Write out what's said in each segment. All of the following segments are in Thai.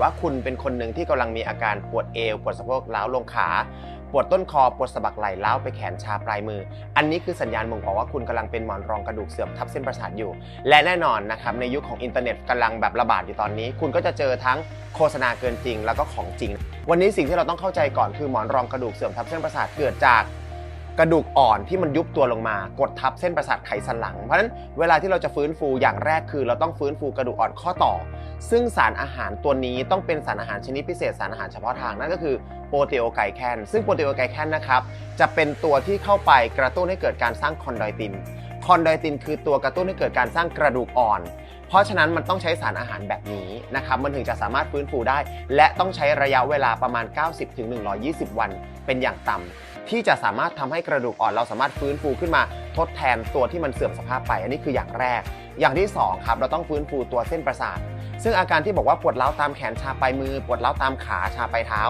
ว่าคุณเป็นคนหนึ่งที่กำลังมีอาการปวดเอว ปวดสะโพกล้าวลงขา ปวดต้นคอ ปวดสะบักไหล่ล้าวไปแขนชาปลายมือ อันนี้คือสัญญาณบ่งบอกว่าคุณกำลังเป็นหมอนรองกระดูกเสื่อมทับเส้นประสาทอยู่ และแน่นอนนะครับในยุคของอินเทอร์เน็ตกำลังแบบระบาดอยู่ตอนนี้ คุณก็จะเจอทั้งโฆษณาเกินจริง แล้วก็ของจริง วันนี้สิ่งที่เราต้องเข้าใจก่อนคือหมอนรองกระดูกเสื่อมทับเส้นประสาทเกิดจากกระดูกอ่อนที่มันยุบตัวลงมากดทับเส้นประสาทไขสันหลัง เพราะฉะนั้นเวลาที่เราจะฟื้นฟูอย่างแรกคือ เราต้องฟื้นฟูกระดูกอ่อนข้อต่อ ซึ่งสารอาหารตัวนี้ต้องเป็นสารอาหารชนิดพิเศษสารอาหารเฉพาะทางนั่นก็คือโปรตีโอไกแคนซึ่งโปรตีโอไกแคนนะครับจะเป็นตัวที่เข้าไปกระตุ้นให้เกิดการสร้างคอนไดติน คอนไดตินคือตัวกระตุ้นให้เกิดการสร้างกระดูกอ่อน เพราะฉะนั้นมันต้องใช้สารอาหารแบบนี้นะครับมันถึงจะสามารถฟื้นฟูได้ และต้องใช้ระยะเวลาประมาณ 90-120 วัน เป็นอย่างต่ำที่จะสามารถทำให้กระดูกอ่อนเราสามารถฟื้นฟูขึ้นมาทดแทนตัวที่มันเสื่อมสภาพไป อันนี้คืออย่างแรก อย่างที่สองครับเราต้องฟื้นฟูตัวเส้นประสาท ซึ่งอาการที่บอกว่าปวดร้าวตามแขนชาปลายมือ ปวดร้าวตามขาชาปลายเท้า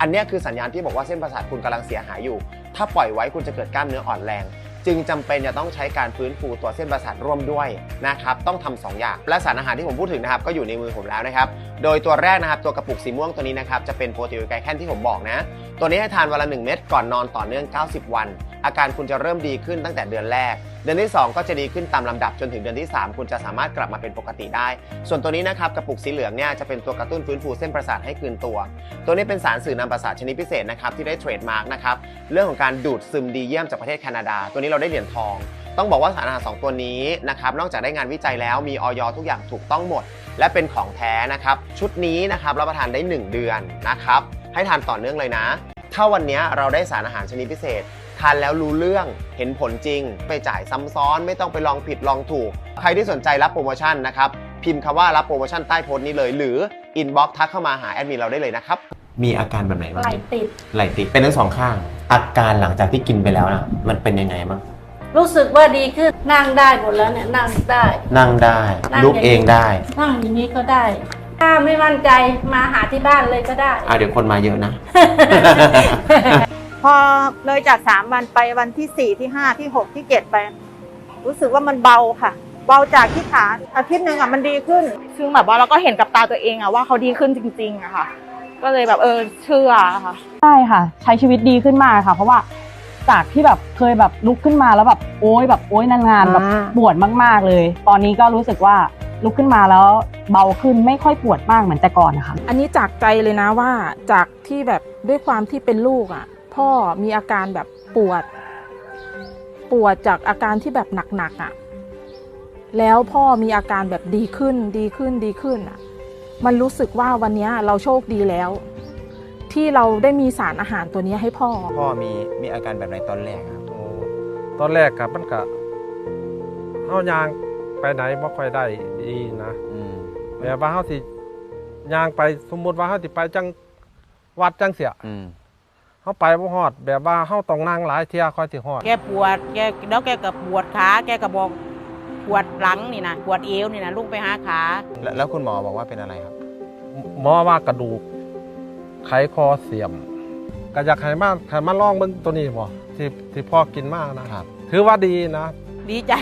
อันนี้คือสัญญาณที่บอกว่าเส้นประสาทคุณกำลังเสียหายอยู่ ถ้าปล่อยไว้คุณจะเกิดกล้ามเนื้ออ่อนแรง จึงจำเป็นจะต้องใช้การฟื้นฟูตัวเส้นประสาทร่วมด้วยนะครับต้องทำสองอย่าง และสารอาหารที่ผมพูดถึงนะครับก็อยู่ในมือผมแล้วนะครับโดยตัวแรกนะครับตัวกระปุกสีม่วงตัวนี้นะครับจะเป็นโปรตีนไกลแคนที่ผมบอกนะ ตัวนี้ให้ทานวันละ1เม็ดก่อนนอนต่อเนื่อง 90 วัน อาการคุณจะเริ่มดีขึ้นตั้งแต่เดือนแรก เดือนที่ 2 ก็จะดีขึ้นตามลำดับจนถึงเดือนที่ 3 คุณจะสามารถกลับมาเป็นปกติได้ ส่วนตัวนี้นะครับกระปุกสีเหลืองเนี่ยจะเป็นตัวกระตุ้นฟื้นฟูเส้นประสาทให้คืนตัว ตัวนี้เป็นสารสื่อนำประสาทชนิดพิเศษนะครับที่ได้เทรดมาร์กนะครับเรื่องของการดูดซึมดีเยี่ยมจากประเทศแคนาดา ตัวนี้เราได้เหรียญทองต้องบอกว่าสารอาหารสองตัวนี้นะครับนอกจากได้งานวิจัยแล้วมีออยทุกอย่างถูกต้องหมด และเป็นของแท้นะครับชุดนี้นะครับรับประทานได้ 1 เดือนนะครับให้ทานต่อเนื่องเลยนะ ถ้าวันนี้เราได้สารอาหารชนิดพิเศษานแล้วรู้เรื่องเห็นผลจริง ไปจ่ายซ้ำซ้อนไม่ต้องไปลองผิดลองถูก ใครที่สนใจรับโปรโมชั่นนะครับ พิมพ์คำว่ารับโปรโมชั่นใต้โพสต์นี้เลย หรืออินบ็อกทักเข้ามาหาแอดมินเราได้เลยนะครับ มีอาการแบบไหนบ้างไหลติด ไหลติดเป็นทั้งสองข้าง อาการหลังจากที่กินไปแล้วนะมันเป็นยังไงบ้างรู้สึกว่าดีขึ้นนั่งได้หมดแล้วเนี่ยนั่งได้ นั่งได้นั่งลุกเองได้ นั่งอย่างนี้ก็ได้ ถ้าไม่มั่นใจมาหาที่บ้านเลยก็ได้ อะเดี๋ยวคนมาเยอะนะ พอเลยจาก3วันไปวันที่4ที่5ที่6ที่7ไป รู้สึกว่ามันเบาค่ะ เบาจากที่ขาอาทิตย์หนึ่งอะมันดีขึ้น ซึ่งแบบว่าเราก็เห็นกับตาตัวเองอะว่าเขาดีขึ้นจริงๆอะค่ะ ก็เลยแบบเออเชื่อค่ะใช่ค่ะ ใช้ชีวิตดีขึ้นมากค่ะ เพราะว่าจากที่แบบเคยแบบลุกขึ้นมาแล้วแบบโอ๊ยแบบโอ๊ยนานๆแบบอ่าปวดมากๆเลย ตอนนี้ก็รู้สึกว่าลุกขึ้นมาแล้วเบาขึ้นไม่ค่อยปวดมากเหมือนแต่ก่อนนะคะอันนี้จากใจเลยนะว่าจากที่แบบด้วยความที่เป็นลูกอะ พ่อมีอาการแบบปวด ปวดจากอาการที่แบบหนักๆอะ แล้วพ่อมีอาการแบบดีขึ้นดีขึ้นดีขึ้นอะ มันรู้สึกว่าวันเนี้ยเราโชคดีแล้ว ที่เราได้มีสารอาหารตัวเนี้ยให้พ่อ พ่อมีมีอาการแบบไหนตอนแรกครับโอ้ตอนแรกกับมันก็เฮายางไปไหนบ่ค่อยได้ดีนะอืมแบบว่าเฮาสิยางไปสมมุติว่าเฮาสิไปจังวัดจังเสียอืม เฮาไปบ่ฮอด แบบว่าเฮาต้องนั่งหลายเที่ยค่อยสิฮอด แกปวดแกแล้วแกก็ปวดขาแกก็บอกปวดหลังนี่นะปวดเอวนี่นะลุกไปหาขาแล้วแล้วคุณหมอบอกว่าเป็นอะไรครับ หมอว่ากระดูกไขคอเสื่อมก็อยากให้มาให้มาลองเบิ่งตัวนี้บ่ที่ที่พ่อกินมากนะครับ ถือว่าดีนะ ดีใจ